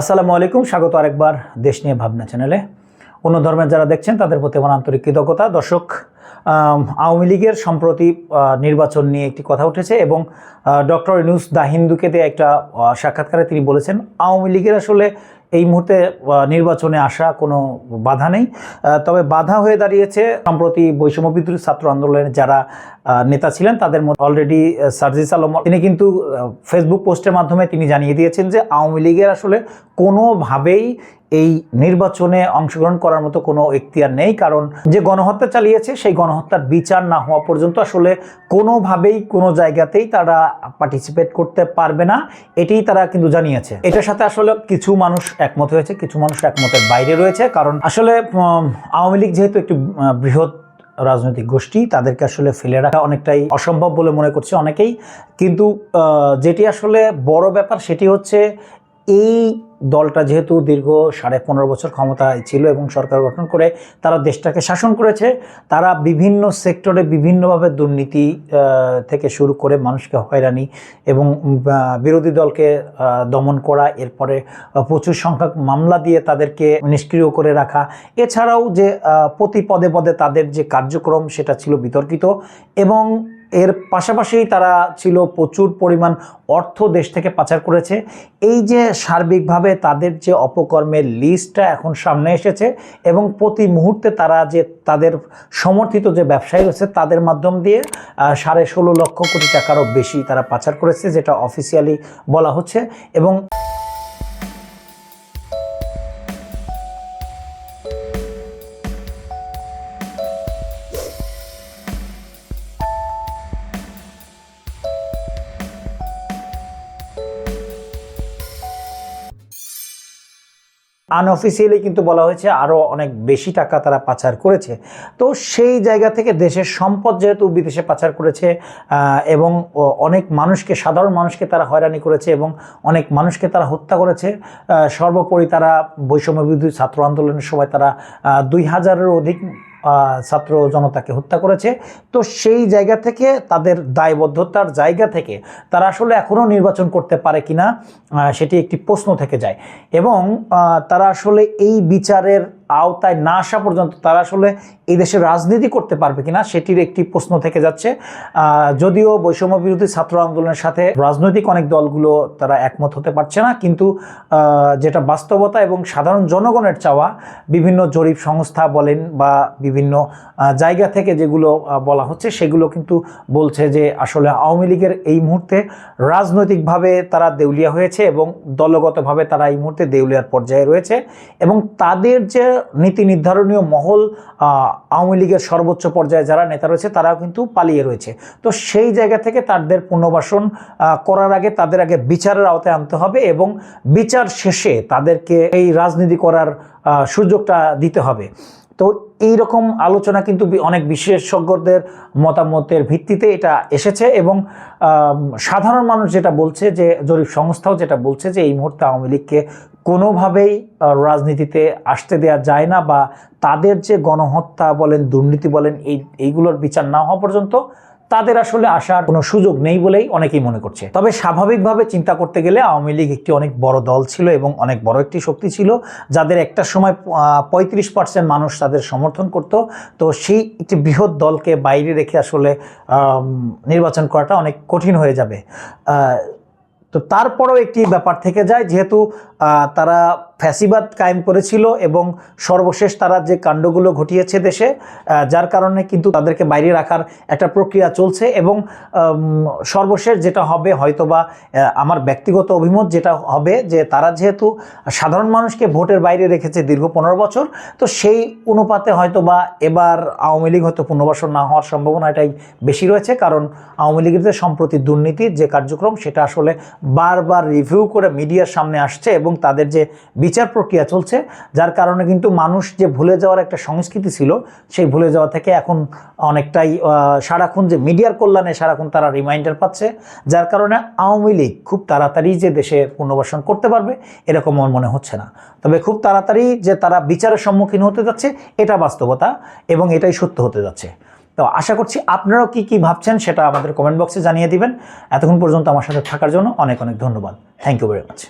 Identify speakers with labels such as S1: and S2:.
S1: আসসালামু আলাইকুম, স্বাগত আরেকবার দেশ নিয়ে ভাবনা চ্যানেলে। অন্য ধর্মের যারা দেখছেন, তাদের প্রতি আমার আন্তরিক কৃতজ্ঞতা। দর্শক আওয়ামী লীগের সম্প্রতি নির্বাচন নিয়ে একটি কথা উঠেছে এবং ডক্টর ইনুস দা হিন্দুকে দিয়ে একটা সাক্ষাৎকারে তিনি বলেছেন, আওয়ামী লীগের আসলে এই মুহূর্তে নির্বাচনে আসা কোনো বাধা নেই। তবে বাধা হয়ে দাঁড়িয়েছে সম্প্রতি বৈষম্য বিদ্রোহী ছাত্র আন্দোলনের যারা নেতা ছিলেন, তাদের মধ্যে অলরেডি সার্জিস আলম, তিনি কিন্তু ফেসবুক পোস্টের মাধ্যমে তিনি জানিয়ে দিয়েছেন যে আওয়ামী লীগের আসলে কোনোভাবেই এই নির্বাচনে অংশগ্রহণ করার মতো কোনো এখতিয়ার নেই, কারণ যে গণহত্যা চালিয়েছে সেই গণহত্যার বিচার না হওয়া পর্যন্ত আসলে কোনোভাবেই কোনো জায়গাতেই তারা পার্টিসিপেট করতে পারবে না। এটাই তারা কিন্তু জানিয়েছে। এটার সাথে আসলে কিছু মানুষ একমত হয়েছে, কিছু মানুষ একমতের বাইরে রয়েছে, কারণ আসলে আওয়ামী লীগ যেহেতু একটি বৃহৎ রাজনৈতিক গোষ্ঠী, তাদেরকে আসলে ফেলে রাখা অনেকটাই অসম্ভব বলে মনে করছে অনেকেই। কিন্তু যেটি আসলে বড় ব্যাপার সেটি হচ্ছে এই দলটা যেহেতু দীর্ঘ সাড়ে পনেরো বছর ক্ষমতায় ছিল এবং সরকার গঠন করে তারা দেশটাকে শাসন করেছে, তারা বিভিন্ন সেক্টরে বিভিন্নভাবে দুর্নীতি থেকে শুরু করে মানুষকে হয়রানি এবং বিরোধী দলকে দমন করা, এরপরে প্রচুর সংখ্যক মামলা দিয়ে তাদেরকে নিষ্ক্রিয় করে রাখা। এছাড়াও যে প্রতি পদে পদে তাদের যে কার্যক্রম সেটা ছিল বিতর্কিত এবং এর পাশাপাশি তারা ছিল প্রচুর পরিমাণ অর্থ দেশ থেকে পাচার করেছে। এই যে সার্বিকভাবে তাদের যে অপকর্মের লিস্টটা এখন সামনে এসেছে এবং প্রতি মুহূর্তে তারা যে তাদের সমর্থিত যে ব্যবসায়ী রয়েছে তাদের মাধ্যম দিয়ে সাড়ে ষোলো লক্ষ কোটি টাকারও বেশি তারা পাচার করেছে, যেটা অফিসিয়ালি বলা হচ্ছে। এবং আনঅফিসিয়ালি কিন্তু বলা হয়েছে আরও অনেক বেশি টাকা তারা পাচার করেছে। তো সেই জায়গা থেকে দেশের সম্পদ যেহেতু বিদেশে পাচার করেছে এবং অনেক মানুষকে, সাধারণ মানুষকে তারা হয়রানি করেছে এবং অনেক মানুষকে তারা হত্যা করেছে সর্বোপরি তারা বৈষম্য বিরোধী ছাত্র আন্দোলনের সময় তারা দুই হাজারের অধিক ছাত্র জনতাকে হত্যা করেছে। তো সেই জায়গা থেকে তাদের দায়বদ্ধতার জায়গা থেকে তারা আসলে এখনও নির্বাচন করতে পারে কিনা সেটি একটি প্রশ্ন থেকে যায়। এবং তারা আসলে এই বিচারের আওতায় না আসা পর্যন্ত তারা আসলে এই দেশে রাজনীতি করতে পারবে কিনা সেটির একটি প্রশ্ন থেকে যাচ্ছে। যদিও বৈষম্য বিরোধী ছাত্র আন্দোলনের সাথে রাজনৈতিক অনেক দলগুলো তারা একমত হতে পারছে না, কিন্তু যেটা বাস্তবতা এবং সাধারণ জনগণের চাওয়া, বিভিন্ন জরিপ সংস্থা বলেন বা বিভিন্ন জায়গা থেকে যেগুলো বলা হচ্ছে সেগুলো কিন্তু বলছে যে আসলে আওয়ামী লীগের এই মুহূর্তে রাজনৈতিকভাবে তারা দেউলিয়া হয়েছে এবং দলগতভাবে তারা এই মুহূর্তে দেউলিয়ার পর্যায়ে রয়েছে এবং তাদের যে নীতি নির্ধারণীয় মহল আওয়ামী লীগের সর্বোচ্চ পর্যায়ে যারা নেতা রয়েছে, তারাও কিন্তু পালিয়ে রয়েছে। তো সেই জায়গা থেকে তাদের পুনর্বাসন করার আগে তাদের আগে বিচারের আওতায় আনতে হবে এবং বিচার শেষে তাদেরকে এই রাজনীতি করার সুযোগটা দিতে হবে। তো এই রকম আলোচনা কিন্তু অনেক বিশেষজ্ঞদের মতামতের ভিত্তিতে এটা এসেছে এবং সাধারণ মানুষ যেটা বলছে যে, জরিপ সংস্থাও যেটা বলছে যে, এই মুহূর্তে আওয়ামী লীগকে কোনোভাবেই রাজনীতিতে আসতে দেওয়া যায় না বা তাদের যে গণহত্যা বলেন, দুর্নীতি বলেন, এই, এইগুলোর বিচার না হওয়া পর্যন্ত তাদের আসলে আসার কোনো সুযোগ নেই বলেই অনেকেই মনে করছে। তবে স্বাভাবিকভাবে চিন্তা করতে গেলে আওয়ামী লীগ একটি অনেক বড় দল ছিল এবং অনেক বড় একটি শক্তি ছিল, যাদের একটা সময় পঁয়ত্রিশ পার্সেন্ট মানুষ তাদের সমর্থন করত। তো সেই একটি বৃহৎ দলকে বাইরে রেখে আসলে নির্বাচন করাটা অনেক কঠিন হয়ে যাবে। তো তারপরেও একটি ব্যাপার থেকে যায়, যেহেতু তারা ফ্যাসিবাদ কায়েম করেছিল এবং সর্বশেষ তারা যে কাণ্ডগুলো ঘটিয়েছে দেশে যার কারণে কিন্তু তাদেরকে বাইরে রাখার একটা প্রক্রিয়া চলছে এবং সর্বশেষ যেটা হবে হয়তোবা আমার ব্যক্তিগত অভিমত যেটা হবে যে তারা যেহেতু সাধারণ মানুষকে ভোটের বাইরে রেখেছে দীর্ঘ পনেরো বছর, তো সেই অনুপাতে হয়তোবা এবার আওয়ামী লীগ হয়তো পুনর্বাসন না হওয়ার সম্ভাবনা এটাই বেশি রয়েছে। কারণ আওয়ামী লীগের সম্প্রতি দুর্নীতির যে কার্যক্রম, সেটা আসলে বারবার রিভিউ করে মিডিয়ার সামনে আসছে এবং তাদের যে বিচার প্রক্রিয়া চলছে, যার কারণে কিন্তু মানুষ যে ভুলে যাওয়ার একটা সংস্কৃতি ছিল, সেই ভুলে যাওয়া থেকে এখন অনেকটাই সারাক্ষণ যে মিডিয়ার কল্যাণে সারাক্ষণ তারা রিমাইন্ডার পাচ্ছে, যার কারণে আওয়ামী লীগ খুব তাড়াতাড়ি যে দেশে পুনর্বাসন করতে পারবে, এরকম আমার মনে হচ্ছে না। তবে খুব তাড়াতাড়ি যে তারা বিচারের সম্মুখীন হতে যাচ্ছে, এটা বাস্তবতা এবং এটাই সত্য হতে যাচ্ছে। তো আশা করছি আপনারাও কি কি ভাবছেন সেটা আমাদের কমেন্ট বক্সে জানিয়ে দিবেন। এতক্ষণ পর্যন্ত আমার সাথে থাকার জন্য অনেক অনেক ধন্যবাদ। Thank you very much